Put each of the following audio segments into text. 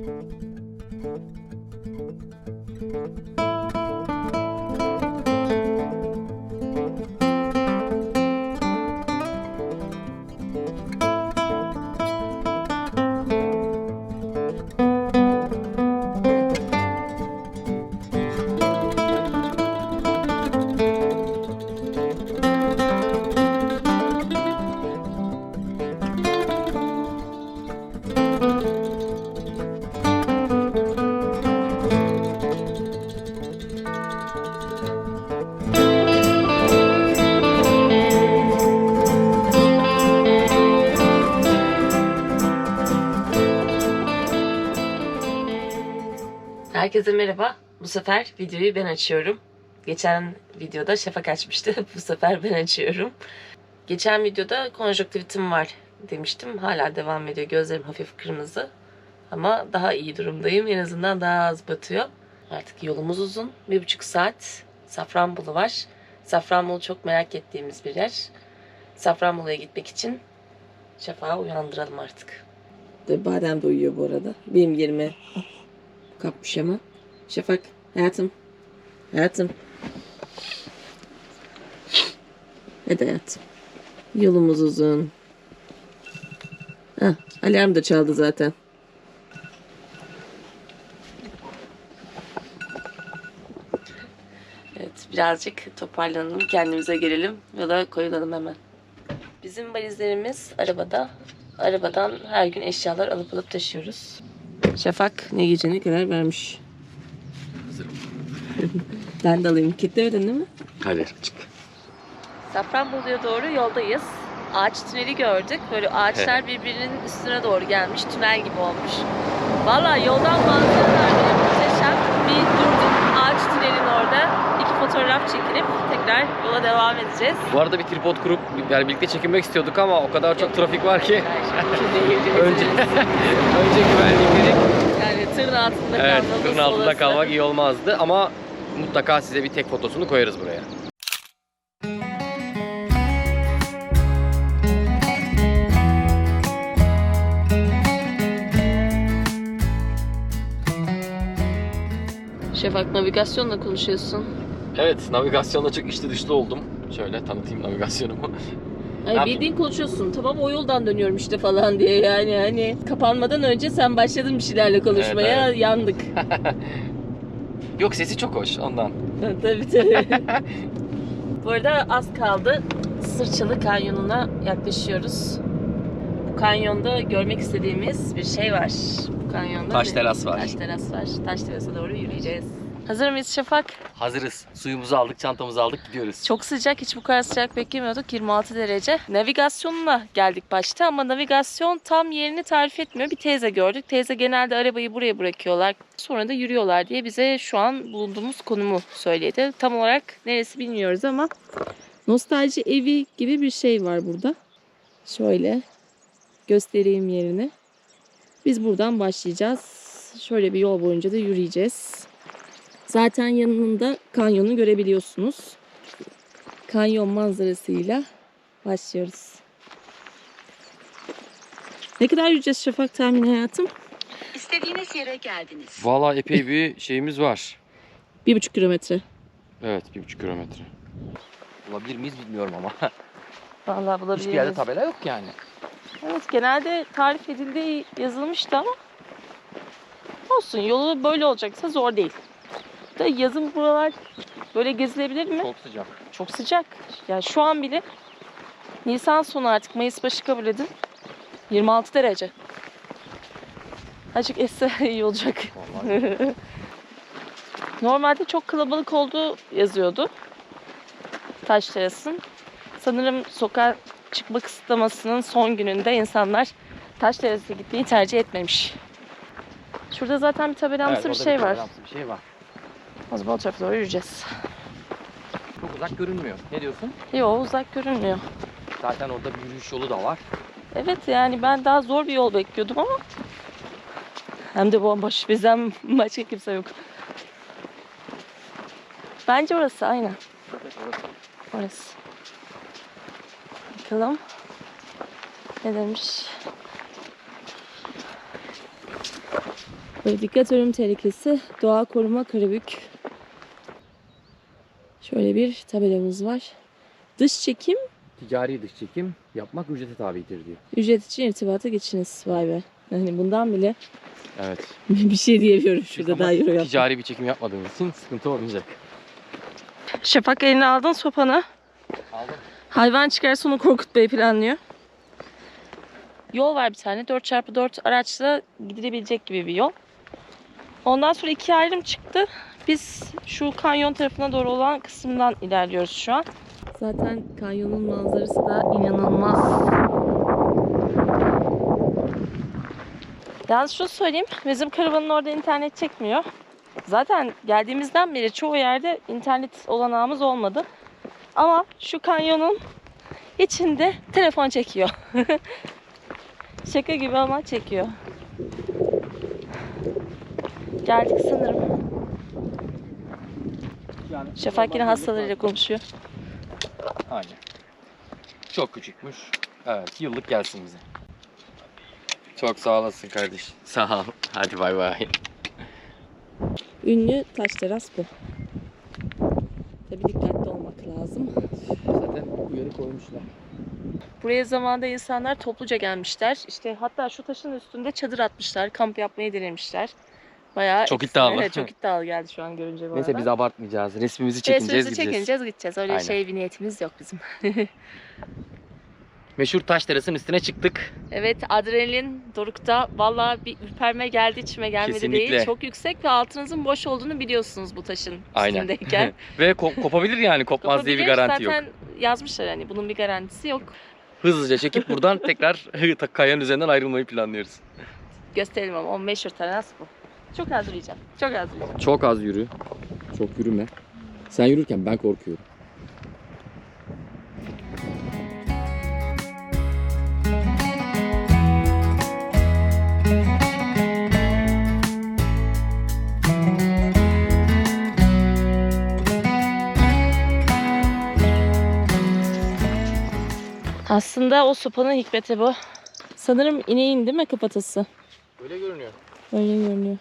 Música Herkese merhaba. Bu sefer videoyu ben açıyorum. Geçen videoda Şafak açmıştı. Bu sefer ben açıyorum. Geçen videoda konjonktivitim var demiştim. Hala devam ediyor. Gözlerim hafif kırmızı. Ama daha iyi durumdayım. En azından daha az batıyor. Artık yolumuz uzun. Bir buçuk saat. Safranbolu var. Safranbolu çok merak ettiğimiz bir yer. Safranbolu'ya gitmek için Şafak'ı uyandıralım artık. Badem de uyuyor bu arada. Benim yerime kapmış ama. Şafak, hayatım. Hayatım. Hadi hayatım. Yolumuz uzun. Hah, alarm da çaldı zaten. Evet, birazcık toparlanalım, kendimize gelelim. Yola koyulalım hemen. Bizim valizlerimiz arabada. Arabadan her gün eşyalar alıp alıp taşıyoruz. Şafak ne giyeceğine karar vermiş. Hazırım. Ben de alayım. Kitlemedin değil mi? Hayır açık. Safranbolu'ya doğru yoldayız. Ağaç tüneli gördük. Böyle ağaçlar birbirinin üstüne doğru gelmiş. Tünel gibi olmuş. Valla yoldan manzaralar bile muhteşem. Bir durduk ağaç tünelin orada. İki fotoğraf çekilip tekrar yola devam edeceğiz. Bu arada bir tripod kurup yani birlikte çekinmek istiyorduk ama o kadar çok trafik var ki önce önce güvenlikleri yani tırın altında evet kalmamız tırın altında olası. kalmak iyi olmazdı ama mutlaka size bir tek fotosunu koyarız buraya. Şafak navigasyonla konuşuyorsun. Evet navigasyonda çok içli dışlı oldum. Şöyle tanıtayım navigasyonumu. Ay bildiğin konuşuyorsun. Tamam o yoldan dönüyorum işte falan diye yani hani kapanmadan önce sen başladın bir şeylerle konuşmaya Evet, yandık. Yok sesi çok hoş ondan. tabii tabii. Bu arada az kaldı. Sırçalı Kanyonu'na yaklaşıyoruz. Bu kanyonda görmek istediğimiz bir şey var. Bu kanyonda Taş bir- teras var. Taş teras var. Taş terasa doğru yürüyeceğiz. Hazır mıyız Şafak? Hazırız. Suyumuzu aldık, çantamızı aldık, gidiyoruz. Çok sıcak, hiç bu kadar sıcak beklemiyorduk. 26 derece. Navigasyonla geldik başta ama navigasyon tam yerini tarif etmiyor. Bir teyze gördük. Teyze genelde arabayı buraya bırakıyorlar. Sonra da yürüyorlar diye bize şu an bulunduğumuz konumu söyledi. Tam olarak neresi bilmiyoruz ama nostalji evi gibi bir şey var burada. Şöyle göstereyim yerini. Biz buradan başlayacağız. Şöyle bir yol boyunca da yürüyeceğiz. Zaten yanında kanyonu görebiliyorsunuz. Kanyon manzarasıyla başlıyoruz. Ne kadar yürüyeceğiz Şafak tahmin hayatım? İstediğiniz yere geldiniz. Valla epey bir şeyimiz var. Bir buçuk kilometre. Evet, bir buçuk kilometre. Bulabilir miyiz bilmiyorum ama. Vallahi bulabiliriz. Hiçbir yerde tabela yok yani. Evet genelde tarif edildiği yazılmıştı ama olsun yolu böyle olacaksa zor değil. Da yazın buralar böyle gezilebilir mi? Çok sıcak. Çok sıcak. Yani şu an bile Nisan sonu artık Mayıs başı kabul edin. 26 derece. Azıcık esse iyi olacak. Normalde çok kalabalık olduğu yazıyordu. Taş terasın. Sanırım sokağa çıkma kısıtlamasının son gününde insanlar taş terasına gitmeyi tercih etmemiş. Şurada zaten bir tabelamsı Evet, bir şey var. tabelamsı Bir şey var. O zaman o tarafa doğru yürüyeceğiz. Çok uzak görünmüyor. Ne diyorsun? Yo uzak görünmüyor. Zaten orada bir yürüyüş yolu da var. Evet yani ben daha zor bir yol bekliyordum ama hem de bomboş. Bizden başka kimse yok. Bence orası aynen. Orası. Bakalım. Ne demiş? Böyle dikkat ölüm tehlikesi. Doğa koruma Karabük. Şöyle bir tabelamız var. Dış çekim Ticari dış çekim yapmak ücrete tabidir diyor. ücret için irtibata geçiniz. Vay be. Yani bundan bile Evet. bir şey diyemiyorum şurada Ama daha yorum yapmak. Ticari bir çekim yapmadığımız için sıkıntı olmayacak. Şafak eline aldın sopanı. Aldım. Hayvan çıkarsa onu korkutmayı planlıyor. Yol var bir tane. 4x4 araçla gidilebilecek gibi bir yol. Ondan sonra iki ayrım çıktı. Biz şu kanyon tarafına doğru olan kısımdan ilerliyoruz şu an. Zaten kanyonun manzarası da inanılmaz. Yalnız şunu söyleyeyim. Bizim karavanın orada internet çekmiyor. Zaten geldiğimizden beri çoğu yerde internet olanağımız olmadı. Ama şu kanyonun içinde telefon çekiyor. Şaka gibi ama çekiyor. Geldik sanırım. Şafak yine hastalarıyla konuşuyor. Aynen. Çok küçükmüş. Evet yıllık gelsin bize. Çok sağ olasın kardeş. Sağ ol. Hadi bay bay. Ünlü taş teras bu. Tabii dikkatli olmak lazım. Zaten uyarı koymuşlar. Buraya zamanda insanlar topluca gelmişler. İşte hatta şu taşın üstünde çadır atmışlar. Kamp yapmayı denemişler. Bayağı Çok ekstra- iddialı. Evet, çok iddialı geldi şu an görünce bu Neyse arada. biz abartmayacağız. Resmimizi çekineceğiz Resmimizi gideceğiz. çekineceğiz gideceğiz. Öyle Aynen. şey bir niyetimiz yok bizim. Meşhur taş terasının üstüne çıktık. Evet adrenalin dorukta. Valla bir ürperme geldi içime gelmedi Kesinlikle. değil. Çok yüksek ve altınızın boş olduğunu biliyorsunuz bu taşın Aynen. üstündeyken. Ve ko- kopabilir yani kopmaz diye bir Kopabilir. garanti yok. Zaten yazmışlar hani bunun bir garantisi yok. Hızlıca çekip buradan tekrar kayanın üzerinden ayrılmayı planlıyoruz. Gösterelim ama o meşhur teras bu. Çok az yürüyeceğim. Çok az yürüyeceğim. Çok az yürü. Çok yürüme. Sen yürürken ben korkuyorum. Aslında o sopanın hikmeti bu. Sanırım ineğin değil mi kafatası? Öyle görünüyor. Öyle görünüyor.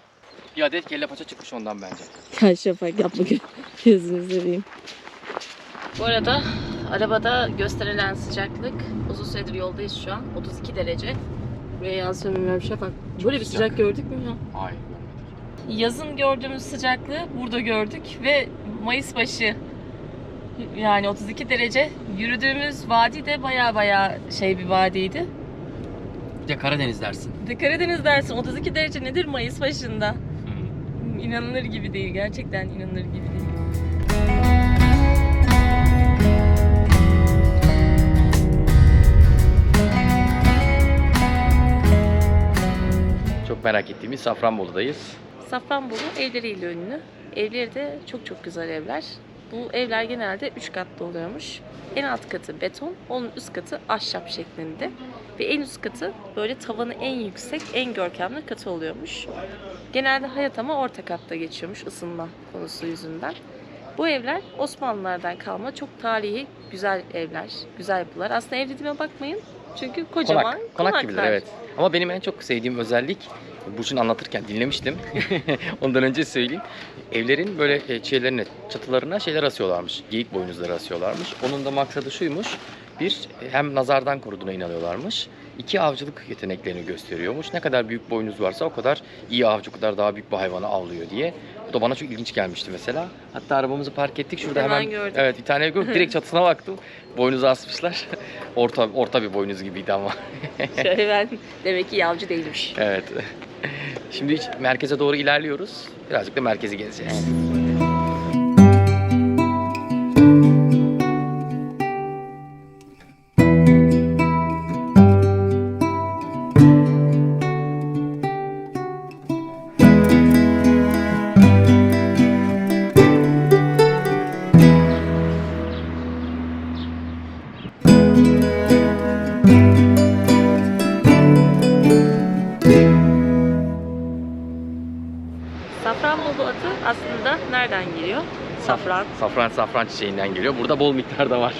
Bir adet kelle paça çıkmış ondan bence. Gel Şafak yapma gö- gözünü seveyim. Bu arada arabada gösterilen sıcaklık uzun süredir yoldayız şu an. 32 derece. Buraya yansıyor bilmiyorum Şafak. Böyle bir sıcak. sıcak gördük mü ya? Hayır Yazın gördüğümüz sıcaklığı burada gördük ve Mayıs başı yani 32 derece yürüdüğümüz vadi de baya baya şey bir vadiydi. Bir de Karadeniz dersin. Bir de Karadeniz dersin 32 derece nedir Mayıs başında? İnanılır gibi değil gerçekten inanılır gibi değil. Çok merak ettiğimiz Safranbolu'dayız. Safranbolu evleriyle ünlü. Evleri de çok çok güzel evler. Bu evler genelde 3 katlı oluyormuş. En alt katı beton, onun üst katı ahşap şeklinde. Ve en üst katı böyle tavanı en yüksek, en görkemli katı oluyormuş. Genelde hayat ama orta katta geçiyormuş ısınma konusu yüzünden. Bu evler Osmanlılardan kalma çok tarihi, güzel evler, güzel yapılar. Aslında ev dediğime bakmayın. Çünkü kocaman Konak, konak konaklar. evet. Ama benim en çok sevdiğim özellik Burçin anlatırken dinlemiştim. Ondan önce söyleyeyim. Evlerin böyle e, şeylerine, çatılarına şeyler asıyorlarmış. Geyik boynuzları asıyorlarmış. Onun da maksadı şuymuş. Bir, hem nazardan koruduğuna inanıyorlarmış. İki, avcılık yeteneklerini gösteriyormuş. Ne kadar büyük boynuz varsa o kadar iyi avcı, o kadar daha büyük bir hayvanı avlıyor diye. Bu da bana çok ilginç gelmişti mesela. Hatta arabamızı park ettik. Şurada Hemen hemen, gördüm. evet bir tane gördüm. Direkt çatısına baktım. Boynuzu asmışlar. orta orta bir boynuz gibiydi ama. Şöyle ben demek ki yavcı değilmiş. Evet. Şimdi hiç merkeze doğru ilerliyoruz. Birazcık da merkezi gezeceğiz. Safran çiçeğinden geliyor. Burada bol miktarda var.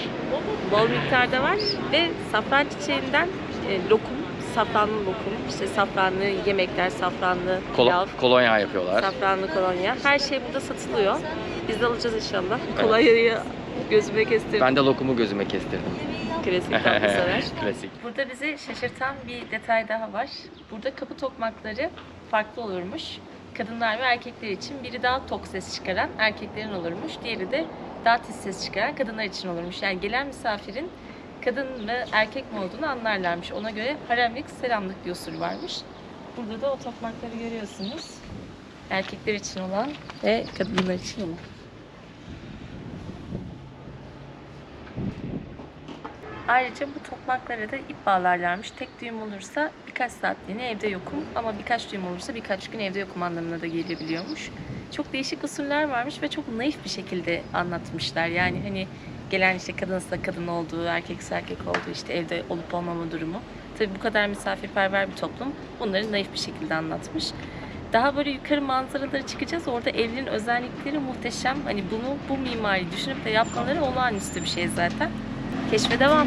Bol miktarda var ve safran çiçeğinden e, lokum, safranlı lokum, işte safranlı yemekler, safranlı Kolo- pilav, kolonya yapıyorlar. safranlı kolonya. Her şey burada satılıyor. Biz de alacağız inşallah. Kolonyayı gözüme kestirdim. Ben de lokumu gözüme kestirdim. Klasik tatlı sever. Klasik. Burada bizi şaşırtan bir detay daha var. Burada kapı tokmakları farklı olurmuş. Kadınlar ve erkekler için biri daha tok ses çıkaran erkeklerin olurmuş. Diğeri de daha tiz ses çıkaran kadınlar için olurmuş. Yani gelen misafirin kadın mı erkek mi olduğunu anlarlarmış. Ona göre haremlik, selamlık bir usul varmış. Burada da o tokmakları görüyorsunuz. Erkekler için olan ve kadınlar için olan. Ayrıca bu tokmaklara da ip bağlarlarmış. Tek düğüm olursa birkaç saatliğine evde yokum ama birkaç düğüm olursa birkaç gün evde yokum anlamına da gelebiliyormuş. Çok değişik usuller varmış ve çok naif bir şekilde anlatmışlar. Yani hani gelen işte kadınsa kadın olduğu, erkekse erkek olduğu işte evde olup olmama durumu. Tabii bu kadar misafirperver bir toplum bunları naif bir şekilde anlatmış. Daha böyle yukarı manzaralara çıkacağız. Orada evlerin özellikleri muhteşem. Hani bunu bu mimari düşünüp de yapmaları olağanüstü bir şey zaten. Keşfe devam.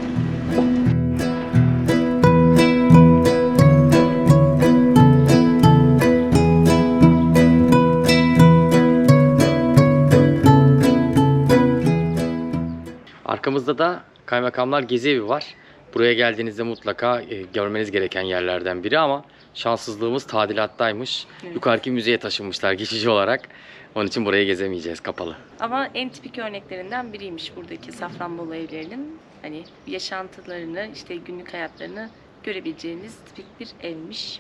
Arkamızda da Kaymakamlar Gezi Evi var. Buraya geldiğinizde mutlaka e, görmeniz gereken yerlerden biri ama şanssızlığımız tadilattaymış. Evet. Yukarıki müzeye taşınmışlar geçici olarak. Onun için burayı gezemeyeceğiz kapalı. Ama en tipik örneklerinden biriymiş buradaki Safranbolu evlerinin. Hani yaşantılarını, işte günlük hayatlarını görebileceğiniz tipik bir evmiş.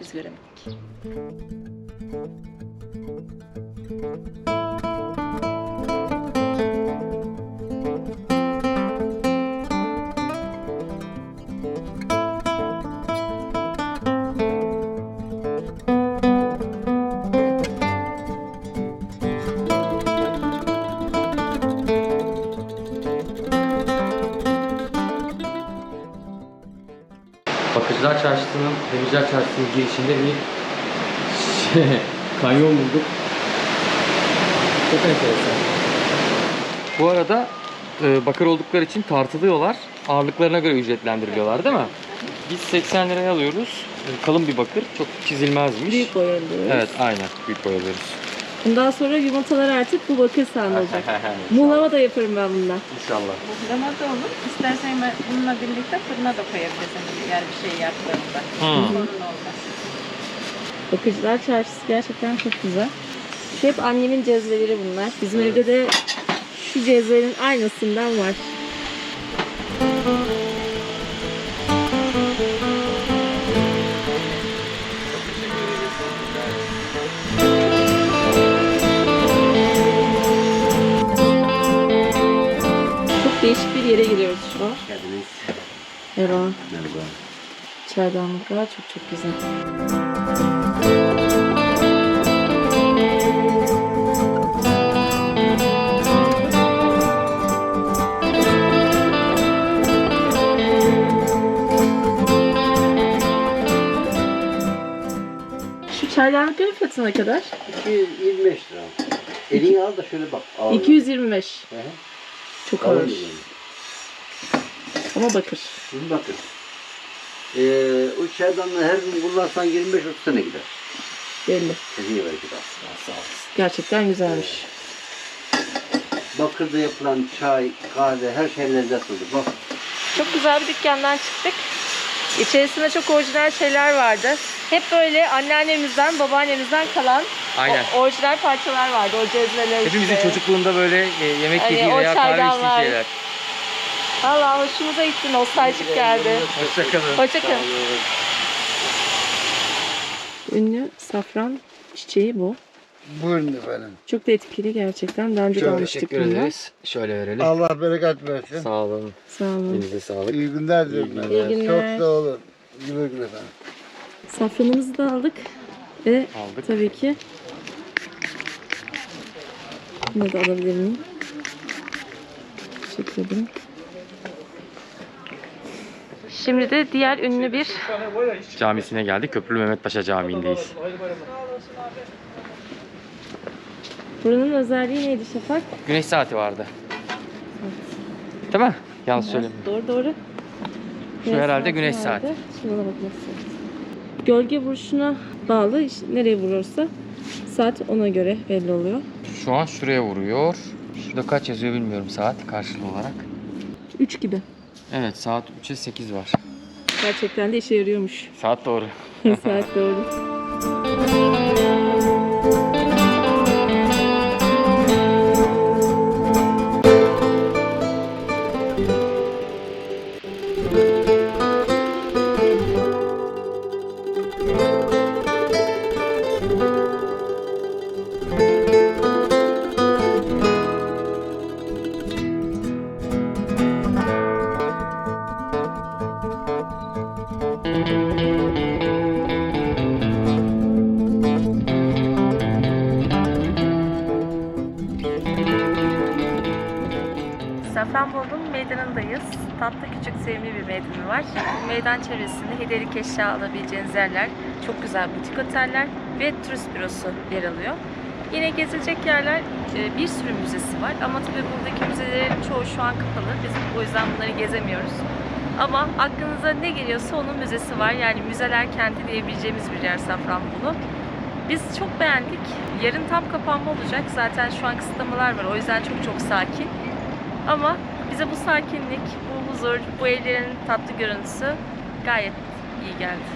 Biz göremedik. Bakıcılar Çarşısı'nın, Demirciler Çarşısı'nın girişinde bir şey, kanyon bulduk. Çok enteresan. Bu arada e, bakır oldukları için tartılıyorlar. Ağırlıklarına göre ücretlendiriliyorlar değil mi? Biz 80 liraya alıyoruz. E, Kalın bir bakır. Çok çizilmezmiş. Büyük boy alıyoruz. Evet aynen. Büyük boy alıyoruz. Bundan sonra yumurtalar artık bu bakır olacak. Muhlama da yaparım ben bundan. İnşallah. Buhlama da olur. İstersen ben bununla birlikte fırına da koyabilirsin eğer bir şey yaptığında. Hmm. Sorun olmaz. Bakıcılar çarşısı gerçekten çok güzel. Şu hep annemin cezveleri bunlar. Bizim evde de şu cezvenin aynısından var. Şu an. geldiniz. Merhaba. Merhaba. Çaydanlıklar çok çok güzel. Şu çaydanlıkların fiyatı ne kadar? 225 lira. Elini al da şöyle bak. Ağır. 225. Hı hı. Çok Kalın ağır. Ama bakır. Şimdi bakın. Ee, o çaydanlığı her gün kullansan 25-30 sene gider. Belli. Kesinlikle belki de. Gerçekten güzelmiş. Bakırda yapılan çay, kahve her şey lezzetlidir. Bak Çok güzel bir dükkandan çıktık. İçerisinde çok orijinal şeyler vardı. Hep böyle anneannemizden, babaannemizden kalan Aynen. o- orijinal parçalar vardı. O cezveler Hepimizin işte. çocukluğunda böyle e, yemek Hani yediği o veya kahve çaydan içtiği var. şeyler. Valla hoşumuza gitti, nostaljik geldi. Hoşçakalın. Hoşçakalın. Ünlü safran çiçeği bu. Buyurun efendim. Çok da etkili gerçekten. Daha önce de Çok almıştık Teşekkür bundan. ederiz. Şöyle verelim. Allah bereket versin. Sağ olun. Sağ olun. Elinize sağlık. İyi günler diliyorum. İyi ben. günler. İyi günler. Çok sağ olun. Güle güle efendim. Safranımızı da aldık. Ve Aldık. tabii ki bunu da alabilir miyim? Teşekkür ederim. Şimdi de diğer ünlü bir Camisine geldik. Köprülü Mehmet Paşa Camii'ndeyiz. buranın özelliği neydi Şafak? Güneş saati vardı. Değil mi? Yanlış söylemiyorum. Doğru doğru. Şu herhalde güneş saati. nerede? Şuna da. Gölge vuruşuna bağlı işte nereye vurursa saat ona göre belli oluyor. Şu an şuraya vuruyor. Şurada kaç yazıyor bilmiyorum saat karşılığı olarak. 3 gibi. Evet saat 3'e 8 var. Gerçekten de işe yarıyormuş. Saat doğru. saat doğru. Eşya alabileceğiniz yerler, çok güzel butik oteller ve turist bürosu yer alıyor. Yine gezilecek yerler e, bir sürü müzesi var ama tabii buradaki müzelerin çoğu şu an kapalı. Biz o yüzden bunları gezemiyoruz. Ama aklınıza ne geliyorsa onun müzesi var. Yani müzeler kenti diyebileceğimiz bir yer Safranbolu. Biz çok beğendik. Yarın tam kapanma olacak. Zaten şu an kısıtlamalar var. O yüzden çok çok sakin. Ama bize bu sakinlik, bu huzur, bu evlerin tatlı görüntüsü gayet iyi geldi.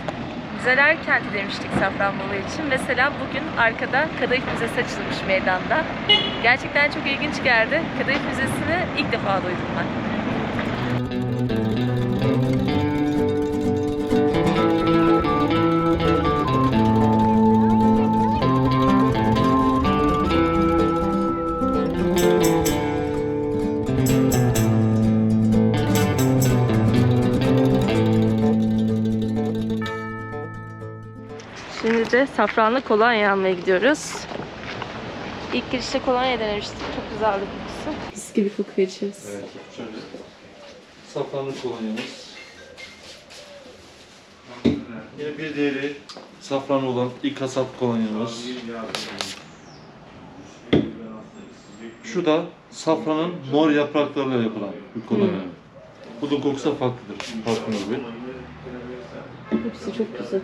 Müzeler kenti demiştik Safranbolu için. Mesela bugün arkada Kadayıf Müzesi açılmış meydanda. Gerçekten çok ilginç geldi. Kadayıf Müzesi'ni ilk defa duydum ben. Safranlı kolonya almaya gidiyoruz. İlk girişte kolonya denemiştik. Çok güzeldi kokusu. Mis gibi kokuyor içerisi. Evet, şöyle safranlı kolonyamız. Yine bir diğeri safranlı olan ilk kasap kolonyamız. Şu da safranın mor yapraklarıyla yapılan bir kolonya. Bu da kokusu farklıdır. Parfüm gibi. Hepsi çok güzel.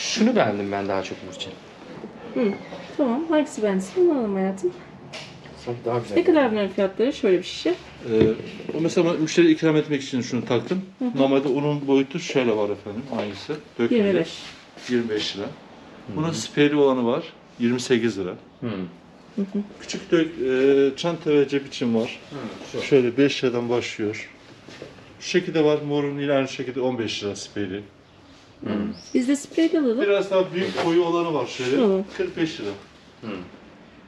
Şunu beğendim ben daha çok Burçin. Tamam. Hangisi beğendiysen onu alalım hayatım. Sanki daha güzel. Ne kadar bunların fiyatları? Şöyle bir şişe. Ee, o mesela müşteri ikram etmek için şunu taktım. Normalde unun boyutu şöyle var efendim aynısı. Dökmeli. 25. 25 lira. Bunun spreyli olanı var. 28 lira. Hı. Küçük dök, e, çanta ve cep için var. Şu. Şöyle 5 liradan başlıyor. Şu şekilde var. Morun yine aynı şekilde 15 lira spreyli. Biz de spreyli alalım. Biraz daha büyük koyu olanı var şöyle. Tamam. 45 lira.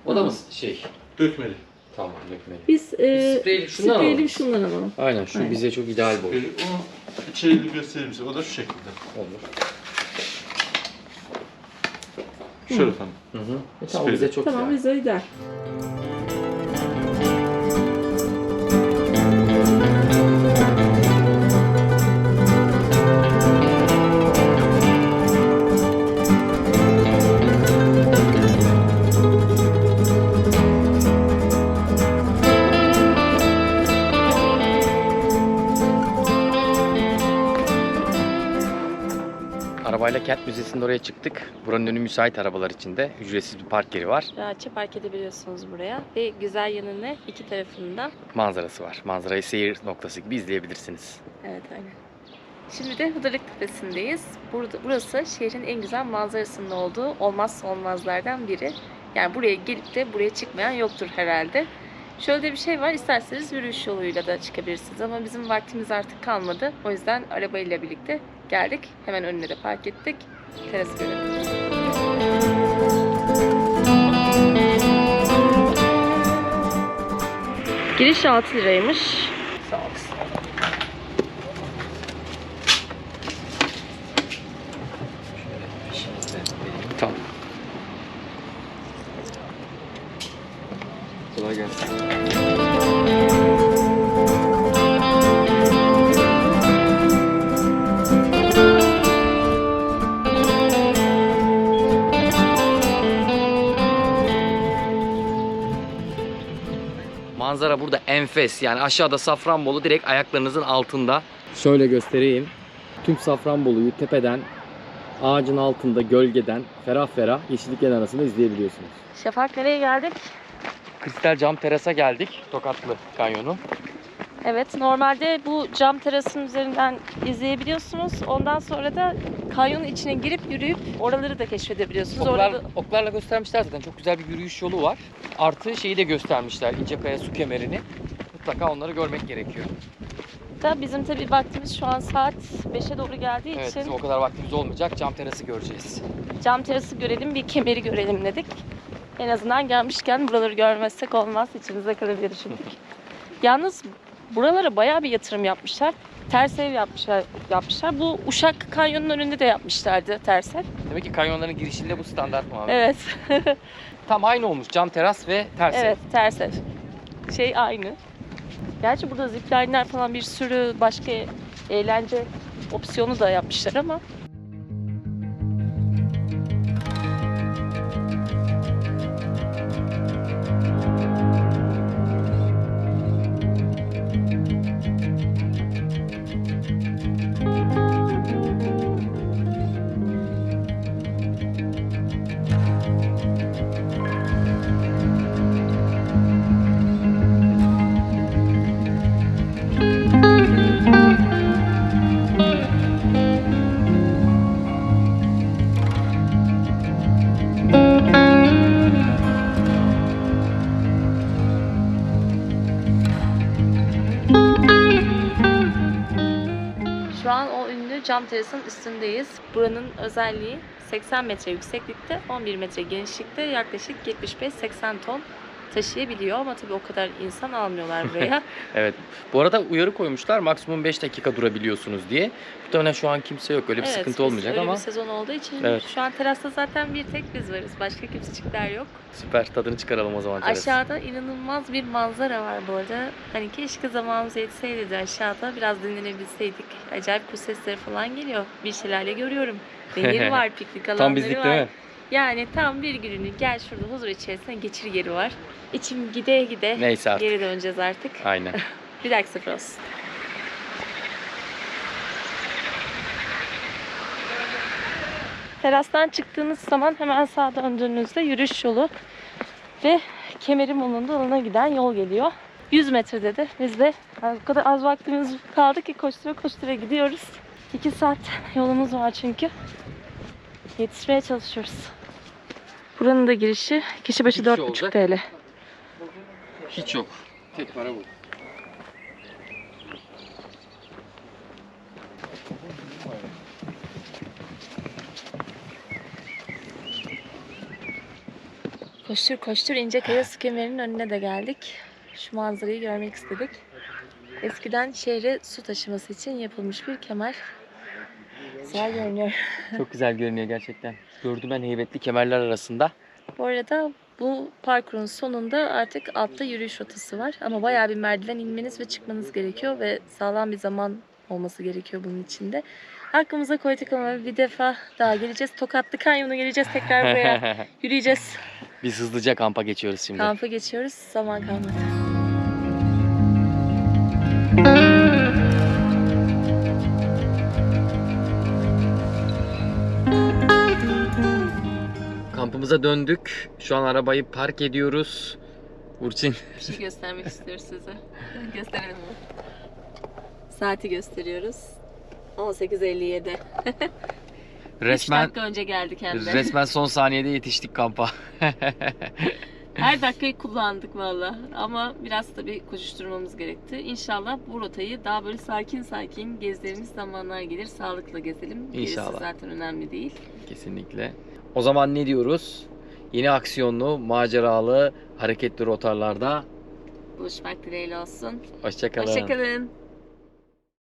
O da mı şey? Dökmeli. Tamam dökmeli. Biz e, Spreyli şundan spreyli alalım. şundan alalım. Aynen şu Aynen. bize çok ideal boy. Spreyli. Onu içeriğini göstereyim size. O da şu şekilde. Olur. Şöyle efendim. Hı hı. E, tamam Spreyli. bize çok Tamam güzel. bize ideal. Arabayla Kent Müzesi'nde oraya çıktık. Buranın önü müsait arabalar için de. Ücretsiz bir park yeri var. Rahatça park edebiliyorsunuz buraya. Ve güzel yanı ne? İki tarafında. Manzarası var. Manzarayı seyir noktası gibi izleyebilirsiniz. Evet aynen. Şimdi de Hıdırlık Tepesi'ndeyiz. Burada, burası şehrin en güzel manzarasının olduğu olmazsa olmazlardan biri. Yani buraya gelip de buraya çıkmayan yoktur herhalde. Şöyle bir şey var. isterseniz yürüyüş yoluyla da çıkabilirsiniz. Ama bizim vaktimiz artık kalmadı. O yüzden arabayla birlikte geldik. Hemen önüne de park ettik. Terası görelim. Giriş 6 liraymış. Manzara burada enfes. Yani aşağıda Safranbolu direkt ayaklarınızın altında. Şöyle göstereyim. Tüm Safranbolu'yu tepeden, ağacın altında, gölgeden, ferah ferah yeşilliklerin arasında izleyebiliyorsunuz. Şafak nereye geldik? Kristal cam terasa geldik. Tokatlı kanyonu. Evet normalde bu cam terasın üzerinden izleyebiliyorsunuz. Ondan sonra da kanyonun içine girip yürüyüp oraları da keşfedebiliyorsunuz. Oklar, Orada oklarla göstermişler zaten. Çok güzel bir yürüyüş yolu var. Artı şeyi de göstermişler. İncekaya su kemerini. Mutlaka onları görmek gerekiyor. da bizim tabii vaktimiz şu an saat 5'e doğru geldiği Evet, için bizim o kadar vaktimiz olmayacak. Cam terası göreceğiz. cam terası görelim, bir kemeri görelim dedik. En azından gelmişken buraları görmezsek olmaz. içimize diye düşündük. Yalnız buralara bayağı bir yatırım yapmışlar. Ters ev yapmışlar, yapmışlar. Bu Uşak Kanyonu'nun önünde de yapmışlardı ters ev. Demek ki kanyonların girişinde bu standart mı abi? Evet. Tam aynı olmuş. Cam teras ve ters ev. evet, ters ev. Şey aynı. Gerçi burada zipline'ler falan bir sürü başka eğlence opsiyonu da yapmışlar ama cam terasının üstündeyiz. Buranın özelliği 80 metre yükseklikte, 11 metre genişlikte yaklaşık 75-80 ton taşıyabiliyor ama tabii o kadar insan almıyorlar buraya. Evet. Bu arada uyarı koymuşlar. Maksimum 5 dakika durabiliyorsunuz diye. Muhtemelen şu an kimse yok. Öyle bir evet, sıkıntı olmayacak öyle ama bir sezon olduğu için Evet. şu an terasta zaten bir tek biz varız. Başka kimsecikler yok. süper. Tadını çıkaralım o zaman terası. Aşağıda inanılmaz bir manzara var bu arada. Hani keşke zamanımız yetseydi de aşağıda biraz dinlenebilseydik. Acayip kuş sesleri falan geliyor. Bir şelale görüyorum. Nehir var, piknik alanları Tam bizlik var. değil mi? Yani tam bir gününü gel şurada huzur içerisinde geçir yeri var. İçim gide gide Neyse artık. geri döneceğiz artık. Aynen. Bir dahaki sefer olsun. Terastan çıktığınız zaman hemen sağa döndüğünüzde yürüyüş yolu ve Kemerimolu'nun dalına giden yol geliyor. 100 metrede de biz de yani o kadar az vaktimiz kaldı ki koştura koştura gidiyoruz. 2 saat yolumuz var çünkü. Yetişmeye çalışıyoruz. Buranın da girişi kişi başı Bir kişi 4,5 olacak. TL. Hiç yok. Tek para bu. Koştur koştur İncekaya su kemerinin önüne de geldik. Şu manzarayı görmek istedik. Eskiden şehre su taşıması için yapılmış bir kemer. Güzel görünüyor. Çok güzel görünüyor gerçekten. Gördüm ben heybetli kemerler arasında. Bu arada bu parkurun sonunda artık altta yürüyüş rotası var. Ama bayağı bir merdiven inmeniz ve çıkmanız gerekiyor ve sağlam bir zaman olması gerekiyor bunun içinde. Aklımıza koyduk ama bir defa daha geleceğiz. Tokatlı Kanyon'a geleceğiz tekrar buraya. Yürüyeceğiz. Biz hızlıca kampa geçiyoruz şimdi. Kampa geçiyoruz. Zaman kalmadı. Kampımıza döndük. Şu an arabayı park ediyoruz. Burçin Bir şey göstermek istiyoruz size. Gösterelim mi? Saati gösteriyoruz. 18.57. 3 resmen dakika önce geldik hem de. resmen son saniyede yetiştik kampa. Her dakikayı kullandık valla. Ama biraz tabii koşuşturmamız gerekti. İnşallah bu rotayı daha böyle sakin sakin gezdiğimiz zamanlar gelir. Sağlıkla gezelim. Gerisi İnşallah. zaten önemli değil. Kesinlikle. O zaman ne diyoruz? Yeni aksiyonlu, maceralı, hareketli rotarlarda Buluşmak dileğiyle olsun. hoşçakalın. Hoşçakalın.